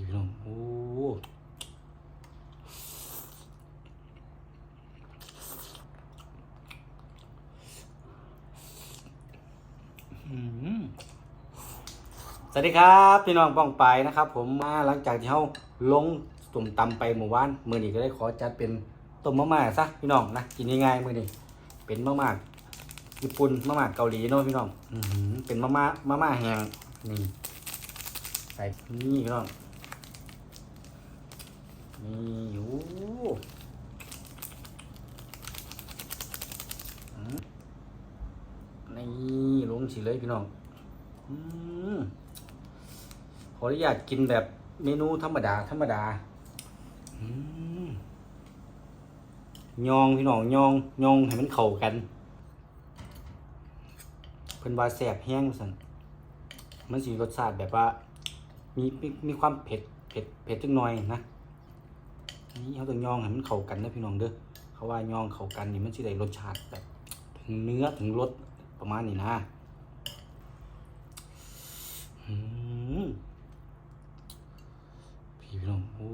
พี่น้องโอ้สวัสดีครับพี่น้องป้องไปนะครับ ผมมาหลังจากที่เขาลงตุ่มตำไปหมู่บ้านมือนี้ก็ได้ขอจัดเป็นต้มมะม่าซะพี่น้องนะกินง่ายๆมือนี้เป็นมะม่าญี่ปุ่นมะม่าเกาหลีเนาะพี่น้องอเป็นมะม่ามะม่าแห้งนี่ใส่นี่พี่น้อง นี่อยู่อืมนี่ลงสิเลยพี่น้องอืมขออนุญาตกินแบบเมนูธรรมดา ธรรมดาอืมยองพี่น้องยองยองให้มันเข้ากันเพิ่นว่าแสบแห้งสั่นมันสิรสชาติแบบว่ามีมีมีความเผ็ดเผ็ดเผ็ดจังหน่อยนะ นี่เขาต้องยองให้มันเข้ากันนะพี่น้องเด้อเขาว่าย่องเข้ากันนี่มันสิได้รสชาติแบบ ถึงเนื้อถึงรสประมาณนี้นะอืมพี่น้องโอ้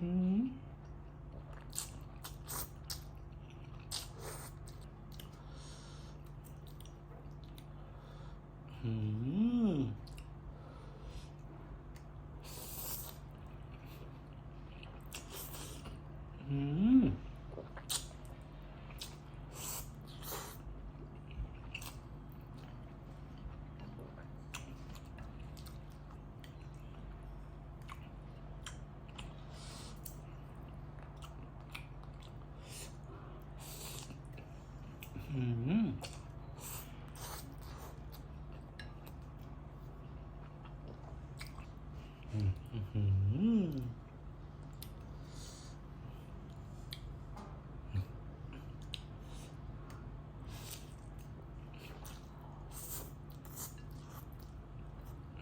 อืม อื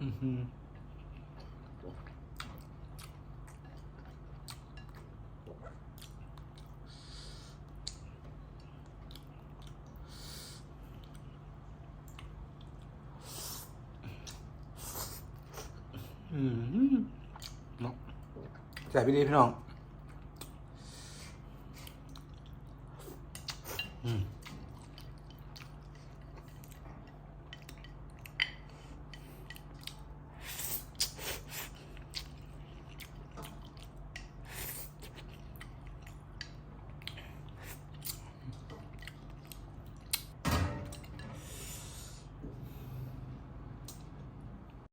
อือฮึอืมเนาะใส่พี่ดีพี่น้อง อืม